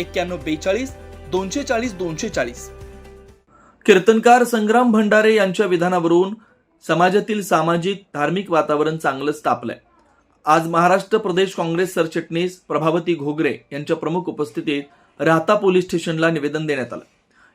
एक्क्याण्णव बेचाळीस दोनशे चाळीस दोनशे चाळीस कीर्तनकार संग्राम भंडारे यांच्या विधानावरून समाजातील सामाजिक धार्मिक वातावरण चांगलंच तापलंय आज महाराष्ट्र प्रदेश काँग्रेस सरचिटणीस प्रभावती घोगरे यांच्या प्रमुख उपस्थितीत राहता पोलीस स्टेशनला निवेदन देण्यात आलं.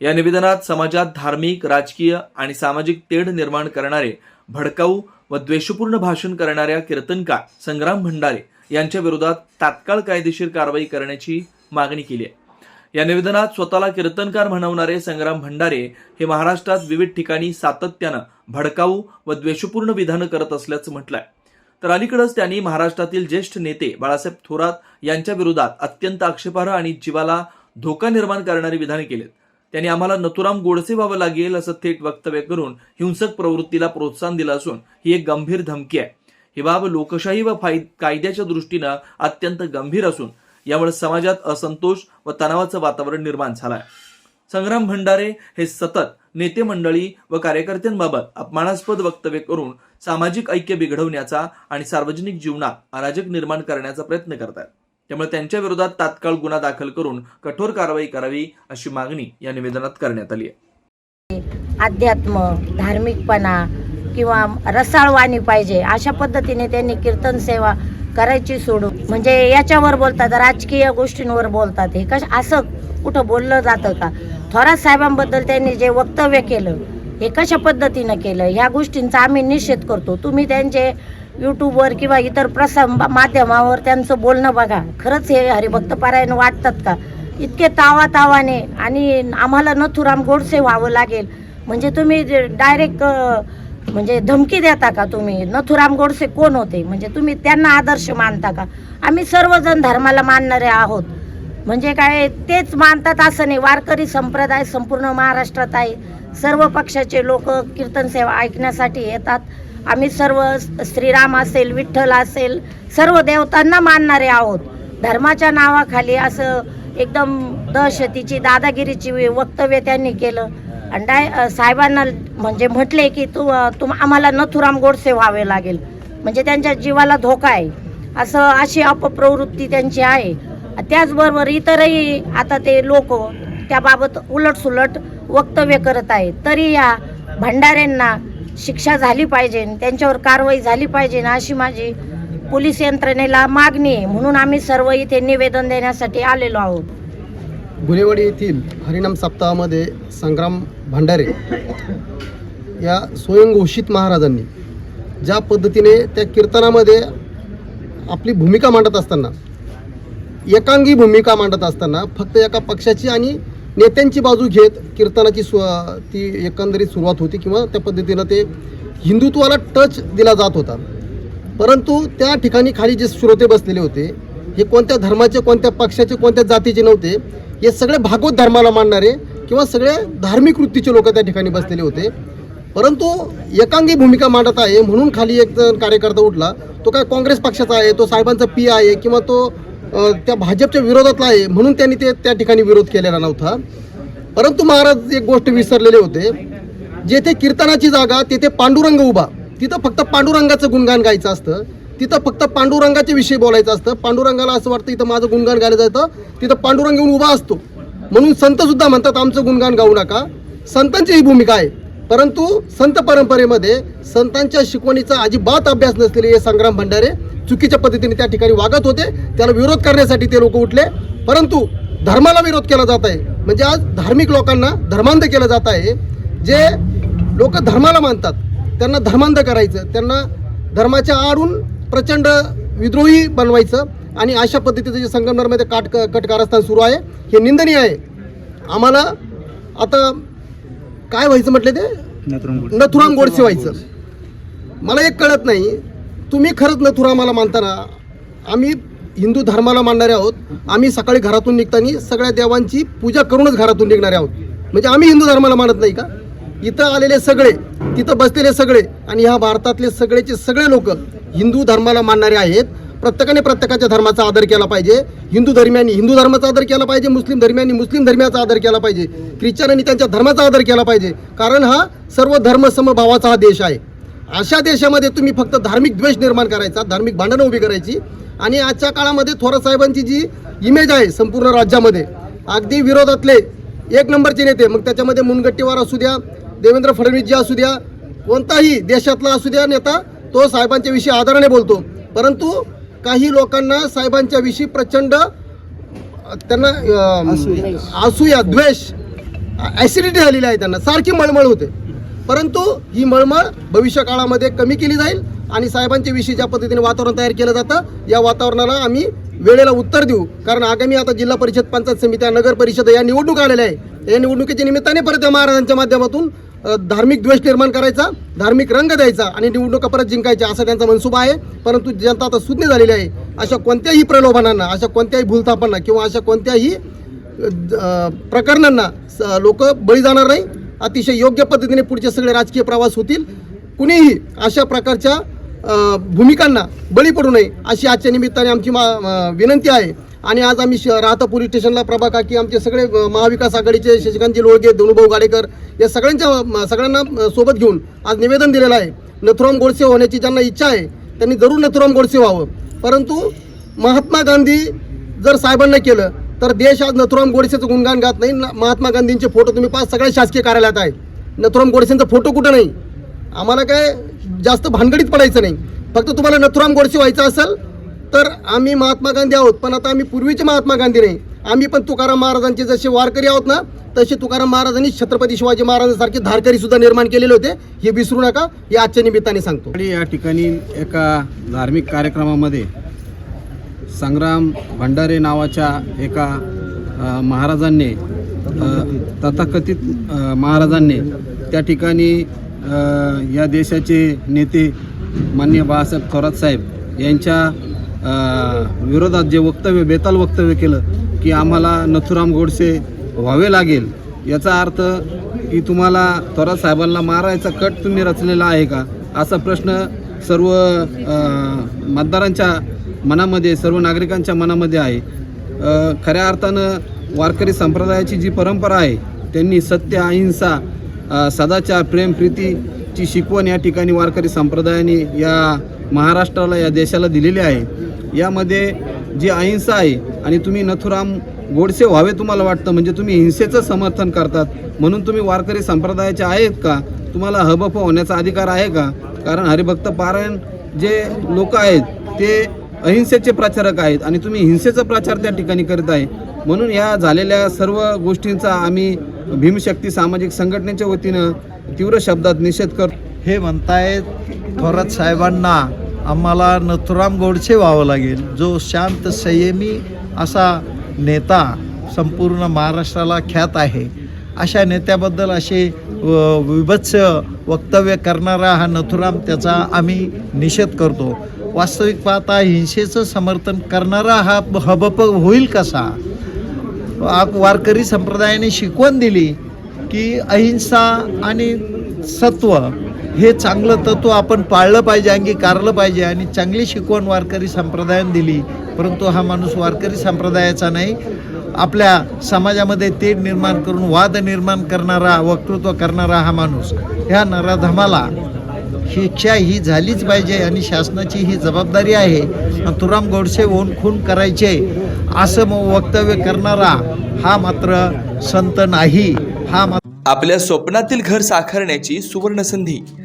या निवेदनात समाजात धार्मिक राजकीय आणि सामाजिक तेढ निर्माण करणारे भडकाऊ व द्वेषपूर्ण भाषण करणाऱ्या कीर्तनकार संग्राम भंडारे यांच्या विरोधात तात्काळ कायदेशीर कारवाई करण्याची मागणी केली आहे. या निवेदनात स्वतःला कीर्तनकार म्हणवणारे संग्राम भंडारे हे महाराष्ट्रात विविध ठिकाणी सातत्यानं भडकाऊ व द्वेषपूर्ण विधानं करत असल्याचं म्हटलंय. तर अलीकडेच त्यांनी महाराष्ट्रातील ज्येष्ठ नेते बाळासाहेब थोरात यांच्या विरोधात अत्यंत आक्षेपार्ह आणि जीवाला धोका निर्माण करणारी विधाने केलीत. त्यांनी आम्हाला नथुराम गोडसे व्हावं लागेल असं थेट वक्तव्य करून हिंसक प्रवृत्तीला प्रोत्साहन दिलं असून ही एक गंभीर धमकी आहे. ही बाब लोकशाही व कायद्याच्या दृष्टीनं अत्यंत गंभीर असून यामुळे समाजात असंतोष व तणावाचं वातावरण निर्माण झालं आहे संग्राम भंडारे हे सतत नेते मंडळी व कार्यकर्त्यांबाबत अपमानास्पद वक्तव्य करून सामाजिक ऐक्य बिघडवण्याचा आणि सार्वजनिक जीवनात अराजक निर्माण करण्याचा प्रयत्न करतात त्यामुळे त्यांच्या विरोधात तात्काळ गुन्हा दाखल करून कठोर कारवाई करावी अशी मागणी या निवेदनात करण्यात आली आहे. अध्यात्म धार्मिकपणा किंवा रसाळवाणी पाहिजे अशा पद्धतीने त्यांनी कीर्तन सेवा करायची सोडून. म्हणजे याच्यावर बोलतात राजकीय गोष्टींवर बोलतात हे. कश असं कुठं बोललं जातं का? थोरात साहेबांबद्दल त्यांनी जे वक्तव्य केलं हे कशा पद्धतीनं केलं? ह्या गोष्टींचा आम्ही निषेध करतो. तुम्ही त्यांचे यूट्यूबवर किंवा इतर प्रसार माध्यमावर त्यांचं बोलणं बघा. खरंच हे हरिभक्त पारायण वाटतात का? इतके तावा तावाने आणि आम्हाला नथुराम गोडसे व्हावं लागेल. म्हणजे तुम्ही डायरेक्ट म्हणजे धमकी देता का तुम्ही? नथुराम गोडसे कोण होते? म्हणजे तुम्ही त्यांना आदर्श मानता का? आम्ही सर्वजण धर्माला मानणारे आहोत. म्हणजे काय तेच मानतात असं नाही. वारकरी संप्रदाय संपूर्ण महाराष्ट्रात आहे. सर्व पक्षाचे लोक कीर्तन सेवा ऐकण्यासाठी येतात. आम्ही सर्व श्रीराम असेल विठ्ठल असेल सर्व देवतांना मानणारे आहोत. धर्माच्या नावाखाली असं एकदम दहशतीची दादागिरीची वक्तव्य त्यांनी केलं. आणि डाय साहेबांना म्हणजे म्हटले की तू तुम आम्हाला नथुराम गोडसे व्हावे लागेल. म्हणजे त्यांच्या जीवाला धोका आहे. असं अशी अपप्रवृत्ती त्यांची आहे. त्याचबरोबर इतरही आता ते लोक त्याबाबत उलटसुलट वक्तव्य करत आहेत. तरी या भंडाऱ्यांना शिक्षा झाली पाहिजे त्यांच्यावर कारवाई झाली पाहिजे अशी माझी पोलीस यंत्रणेला मागणी आहे. म्हणून आम्ही सर्व इथे निवेदन देण्यासाठी आलेलो आहोत. गुलेवाडी येथील हरिनाम सप्ताहामध्ये संग्राम भंडारे या स्वयंघोषित महाराजांनी ज्या पद्धतीने त्या कीर्तनामध्ये आपली भूमिका मांडत असताना एकांगी भूमिका मांडत असताना फक्त एका पक्षाची आणि नेत्यांची बाजू घेत कीर्तनाची स्व ती एकंदरीत सुरुवात होती किंवा त्या पद्धतीनं ते हिंदुत्वाला टच दिला जात होता. परंतु त्या ठिकाणी खाली जे श्रोते बसलेले होते हे कोणत्या धर्माचे कोणत्या पक्षाचे कोणत्या जातीचे नव्हते हे सगळे भागवत धर्माला मानणारे किंवा सगळे धार्मिक वृत्तीचे लोक त्या ठिकाणी बसलेले होते. परंतु एकांगी भूमिका मांडत आहे म्हणून खाली एक जण कार्यकर्ता उठला. तो काय काँग्रेस पक्षाचा आहे तो साहेबांचा पी आहे किंवा तो त्या भाजपच्या विरोधातला आहे म्हणून त्यांनी ते त्या ठिकाणी विरोध केलेला नव्हता. परंतु महाराज एक गोष्ट विसरलेले होते. जेथे कीर्तनाची जागा तेथे पांडुरंग उभा. तिथं फक्त पांडुरंगाचं गुणगान गायचं असतं. तिथं फक्त पांडुरंगाच्या विषयी बोलायचं असतं. पांडुरंगाला असं वाटतं इथं माझं गुणगान गायला जातं. तिथं पांडुरंग येऊन उभा असतो. म्हणून संत सुद्धा म्हणतात आमचं गुणगान गाऊ नका. संतांची ही भूमिका आहे. परंतु संत परंपरेमध्ये संतांच्या शिकवणीचा अजिबात अभ्यास नसलेले हे संग्राम भंडारे चुकीच्या पद्धतीने त्या ठिकाणी वागत होते. त्याला विरोध करण्यासाठी ते लोक उठले. परंतु धर्माला विरोध केला जात आहे. म्हणजे आज धार्मिक लोकांना धर्मांध केलं जात आहे. जे लोक धर्माला मानतात त्यांना धर्मांध करायचं त्यांना धर्माच्या आडून प्रचंड विद्रोही बनवायचं आणि अशा पद्धतीचं जे संगमनेरमध्ये काट कटकारस्थान सुरू आहे हे निंदनीय आहे. आम्हाला आता काय व्हायचं म्हटलं ते? नथुराम गोडसे व्हायचं. मला एक कळत नाही तुम्ही खरंच नथुरामाला मानताना आम्ही हिंदू धर्माला मानणारे आहोत आम्ही सकाळी घरातून निघताना सगळ्या देवांची पूजा करूनच घरातून निघणारे आहोत. म्हणजे आम्ही हिंदू धर्माला मानत नाही का? इथं आलेले सगळे तिथं बसलेले सगळे आणि ह्या भारतातले सगळेचे सगळे लोक हिंदू धर्माला मानणारे आहेत. प्रत्येकाने प्रत्येकाच्या धर्माचा आदर केला पाहिजे. हिंदू धर्मियांनी हिंदू धर्माचा आदर केला पाहिजे मुस्लिम धर्मियांनी मुस्लिम धर्माचा आदर केला पाहिजे. ख्रिश्चनांनी त्यांच्या धर्माचा आदर केला पाहिजे. कारण हा सर्व धर्म समभावाचा हा देश आहे. अशा देशामध्ये तुम्ही फक्त धार्मिक द्वेष निर्माण करायचा धार्मिक भांडणं उभी करायची आणि आजच्या काळामध्ये थोरात साहेबांची जी इमेज आहे संपूर्ण राज्यामध्ये अगदी विरोधातले एक नंबरचे नेते मग त्याच्यामध्ये मुनगट्टीवार असू द्या देवेंद्र फडणवीसजी असू द्या कोणताही देशातला असू द्या नेता तो साहेबांच्या विषयी आदराने बोलतो. परंतु काही लोकांना साहेबांच्या विषयी प्रचंड त्यांना असूया. द्वेष ॲसिडिटी झालेली आहे त्यांना. सारखी मळमळ होते. परंतु ही मळमळ भविष्य काळामध्ये कमी केली जाईल आणि साहेबांच्या विषयी ज्या पद्धतीने वातावरण तयार केलं जातं या वातावरणाला आम्ही वेळेला उत्तर देऊ. कारण आगामी आता जिल्हा परिषद पंचायत समित्या नगर परिषद या निवडणूक आलेल्या आहे. या निवडणुकीच्या निमित्ताने परत या महाराजांच्या माध्यमातून धार्मिक द्वेष निर्माण करायचा धार्मिक रंग द्यायचा आणि निवडणुका परत जिंकायच्या असा त्यांचा मनसुबा आहे. परंतु जनता आता सुज्ञ झालेली आहे. अशा कोणत्याही प्रलोभनांना अशा कोणत्याही भूलथापांना किंवा अशा कोणत्याही प्रकरणांना लोक बळी जाणार नाही. अतिशय योग्य पद्धतीने पुढचे सगळे राजकीय प्रवास होतील. कुणीही अशा प्रकारच्या भूमिकांना बळी पडू नये अशी आजच्या निमित्ताने आमची मा विनंती आहे. आणि आज आम्ही श राहता पोलीस स्टेशनला. प्रभा काकी आमचे सगळे महाविकास आघाडीचे शशिकांतजी लोळगे धनुभाऊ गाडेकर या सगळ्यांच्या सगळ्यांना सोबत घेऊन आज निवेदन दिलेलं आहे. नथुराम गोडसे होण्याची ज्यांना इच्छा आहे त्यांनी जरूर नथुराम गोडसे व्हावं. परंतु महात्मा गांधी जर साहेबांना केलं तर देश आज नथुराम गोडसेचं गुणगान गात नाही. न- महात्मा गांधींचे फोटो तुम्ही पाच सगळ्या शासकीय कार्यालयात आहे नथुराम गोडसेंचा फोटो कुठं नाही? आम्हाला काय जास्त भानगडीत पडायचं नाही. फक्त तुम्हाला नथुराम गोडसे व्हायचं असेल तर आम्ही महात्मा गांधी आहोत. पण आता आम्ही पूर्वीचे महात्मा गांधी नाही. आम्ही पण तुकाराम महाराजांचे जसे वारकरी आहोत ना तसे तुकाराम महाराजांनी छत्रपती शिवाजी महाराजांसारखे धारकरी सुद्धा निर्माण केलेले होते. हे विसरू नका हे आजच्या निमित्ताने सांगतो. आणि या ठिकाणी एका धार्मिक कार्यक्रमामध्ये संग्राम भंडारे नावाच्या एका महाराजांनी तथाकथित महाराजांनी त्या ठिकाणी या देशाचे नेते मान्य बाळासाहेब थोरात साहेब यांच्या विरोधात जे वक्तव्य बेताल वक्तव्य केलं की आम्हाला नथुराम गोडसे व्हावे लागेल याचा अर्थ की तुम्हाला थोरात साहेबांना मारायचा कट तुम्ही रचलेला आहे का? असा प्रश्न सर्व मतदारांच्या मनामध्ये सर्व नागरिकांच्या मनामध्ये आहे. खऱ्या अर्थानं वारकरी संप्रदायाची जी परंपरा आहे त्यांनी सत्य अहिंसा सदाचार प्रेम प्रीतीची शिकवण या ठिकाणी वारकरी संप्रदायाने या महाराष्ट्राला या देशाला दिलेली आहे. यामध्ये जी अहिंसा आहे आणि तुम्ही नथुराम गोडसे व्हावे तुम्हाला वाटतं म्हणजे तुम्ही हिंसेचं समर्थन करतात म्हणून तुम्ही वारकरी संप्रदायाचे आहेत का? तुम्हाला हबफ होण्याचा अधिकार आहे का? कारण हरिभक्त पारायण जे लोक आहेत ते अहिंसेचे प्रचारक आहेत आणि तुम्ही हिंसेचा प्रचार त्या ठिकाणी करीत आहे. म्हणून या झालेल्या सर्व गोष्टींचा आम्ही भीमशक्ती सामाजिक संघटनेच्या वतीनं तीव्र शब्दात निषेध करतो. हे म्हणतायत थोरात साहेबांना आम्हाला नथुराम गोडसे व्हावं लागेल. जो शांत संयमी असा नेता संपूर्ण महाराष्ट्राला ख्यात आहे. अशा नेत्याबद्दल असे व- विभत्स वक्तव्य करणारा हा नथुराम त्याचा आम्ही निषेध करतो. वास्तविक पाहता हिंसेचं समर्थन करणारा हा हबप होईल कसा? वारकरी संप्रदायाने शिकवण दिली की अहिंसा आणि सत्व हे चांगलं तत्व आपण पाळलं पाहिजे अंगीकारलं पाहिजे आणि चांगली शिकवण वारकरी संप्रदायाने दिली. परंतु हा माणूस वारकरी संप्रदायाचा नाही. आपल्या समाजामध्ये तेढ निर्माण करून वाद निर्माण करणारा वक्तृत्व करणारा हा माणूस ह्या नराधमाला शिक्षा ही झालीच पाहिजे आणि शासनाची ही जबाबदारी आहे. तुराम गोडसे होऊन खून करायचे असं मग वक्तव्य करणारा हा मात्र संत नाही. हा मात्र आपल्या स्वप्नातील घर साकारण्याची सुवर्ण संधी